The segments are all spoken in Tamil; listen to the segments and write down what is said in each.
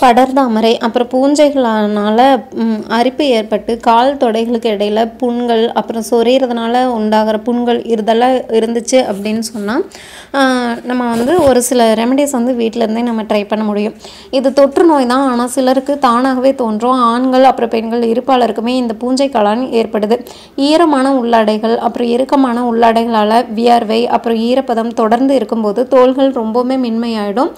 படர்தாமரை அப்புறம் பூஞ்சைகளானால் அரிப்பு ஏற்பட்டு கால் தொடைகளுக்கு இடையில புண்கள் அப்புறம் சொரியறதுனால உண்டாகிற புண்கள் இதெல்லாம் இருந்துச்சு அப்படின்னு சொன்னால் நம்ம வந்து ஒரு சில ரெமடிஸ் வந்து வீட்டிலேருந்தே நம்ம ட்ரை பண்ண முடியும். இது தொற்று நோய் தான் ஆனால் சிலருக்கு தானாகவே தோன்றும். ஆண்கள் அப்புறம் பெண்கள் இருப்பாளருக்குமே இந்த பூஞ்சை காளான் ஏற்படுது. ஈரமான உள்ளாடைகள் அப்புறம் இறுக்கமான உள்ளாடைகளால் வியர்வை அப்புறம் ஈரப்பதம் தொடர்ந்து இருக்கும்போது தோள்கள் ரொம்பவுமே மென்மையாயிடும்.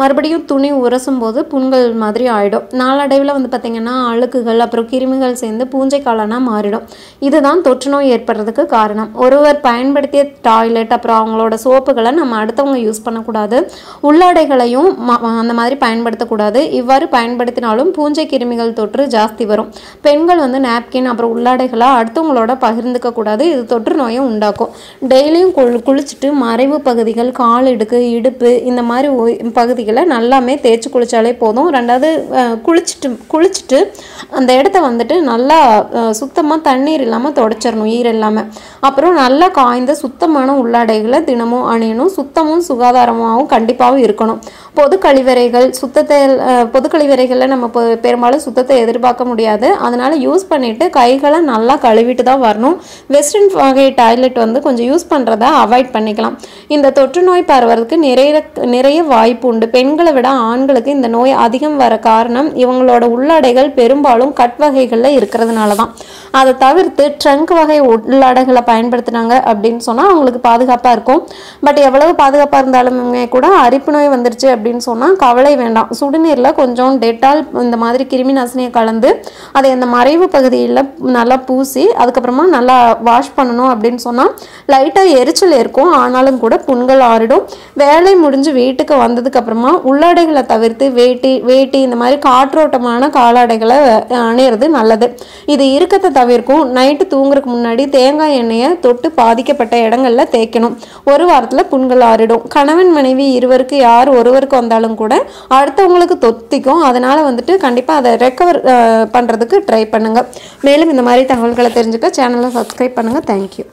மறுபடியும் துணி உரசும் போது புண்கள் மாதிரி ஆகிடும் நாளடைவில் வந்து பார்த்திங்கன்னா அழுக்குகள் அப்புறம் கிருமிகள் சேர்ந்து பூஞ்சை காளானாக மாறிடும். இதுதான் தொற்று நோய் ஏற்படுறதுக்கு காரணம். ஒருவர் பயன்படுத்திய டாய்லெட் அப்புறம் அவங்களோட சோப்புகளை நம்ம அடுத்தவங்க யூஸ் பண்ணக்கூடாது. உள்ளாடைகளையும் ம- அந்த மாதிரி பயன்படுத்தக்கூடாது. இவ்வாறு பயன்படுத்தினாலும் பூஞ்சை கிருமிகள் தொற்று ஜாஸ்தி வரும். பெண்கள் வந்து நாப்கின் அப்புறம் உள்ளாடைகளை அடுத்தவங்களோட பகிர்ந்துக்க கூடாது இது தொற்று நோயை உண்டாக்கும். டெய்லியும் குளி குளிச்சுட்டு மறைவு பகுதிகள் கால் இடுக்கு இடுப்பு இந்த மாதிரி பகுதிகளை நல்லாமே தேய்ச்சி குளிச்சாலே போதும். ரெண்டாவது அஹ், குளிச்சுட்டு குளிச்சுட்டு அந்த இடத்த வந்துட்டு நல்லா சுத்தமாக தண்ணீர் இல்லாமல் தொடச்சிடணும் ஈர இல்லாமல் அப்புறம் நல்லா காய்ந்த சுத்தமான உள்ளாடைகளை தினமும் அணியணும். சுத்தமும் சுகாதாரமாகவும் கண்டிப்பாகவும் இருக்கணும். பொது கழிவறைகள் சுத்தத்தை பொது கழிவறைகளில் நம்ம பொ- பெரும்பாலும் சுத்தத்தை எதிர்பார்க்க முடியாது. அதனால் யூஸ் பண்ணிவிட்டு கைகளை நல்லா கழுவிட்டு தான் வரணும். வெஸ்டர்ன் வகை டாய்லெட் வந்து கொஞ்சம் யூஸ் பண்ணுறத அவாய்ட் பண்ணிக்கலாம். இந்த தொற்று நோய் பரவறதுக்கு நிறைய நிறைய வாய்ப்பு உண்டு. பெண்களை விட ஆண்களுக்கு இந்த நோய் அதிகம் வர காரணம் இவங்களோட உள்ளாடைகள் பெரும்பாலும் கட் வகைகளில் இருக்கிறதுனால தான். அதை தவிர்த்து ட்ரங்க் வகை உள்ளாடைகளை பயன்படுத்தினாங்க அப்படின்னு சொன்னால் அவங்களுக்கு பாதுகாப்பாக இருக்கும். பட் எவ்வளவு பாதுகாப்பாக இருந்தாலுமே கூட அரிப்பு நோய் வந்துருச்சு அப்படின்னு சொன்னால் கவலை வேண்டாம். சுடுநீரில் கொஞ்சம் டெட்டால் இந்த மாதிரி கிருமி நாசினியை கலந்து அதை அந்த மறைவு பகுதியில் நல்லா பூசி அதுக்கப்புறமா நல்லா வாஷ் பண்ணணும் அப்படின்னு சொன்னால் லைட்டாக எரிச்சல் இருக்கும் ஆனாலும் கூட புண்கள் ஆறிடும். வேலை முடிஞ்சு வீட்டுக்கு வந்ததுக்கப்புறமா உள்ளாடைகளை தவிர்த்து வேட்டி வேட்டி இந்த மாதிரி காற்றோட்டமான காலாடைகளை அணையிறது நல்லது. இது இறுக்கத்தை தவிர்க்கும். நைட்டு தூங்குறதுக்கு முன்னாடி தேங்காய் எண்ணெயை தொட்டு பாதிக்கப்பட்ட இடங்களில் தேய்க்கணும். ஒரு வாரத்தில் புண்கள் ஆறிடும். கணவன் மனைவி இருவருக்கு யார் ஒருவருக்கு வந்தாலும் கூட அடுத்தவங்களுக்கு தொத்திக்கும். அதனால் வந்துட்டு கண்டிப்பாக அதை ரெக்கவர் பண்ணுறதுக்கு ட்ரை பண்ணுங்க. மேலும் இந்த மாதிரி தகவல்களை தெரிஞ்சுக்க சேனலை சப்ஸ்கிரைப் பண்ணுங்கள் தேங்க்யூ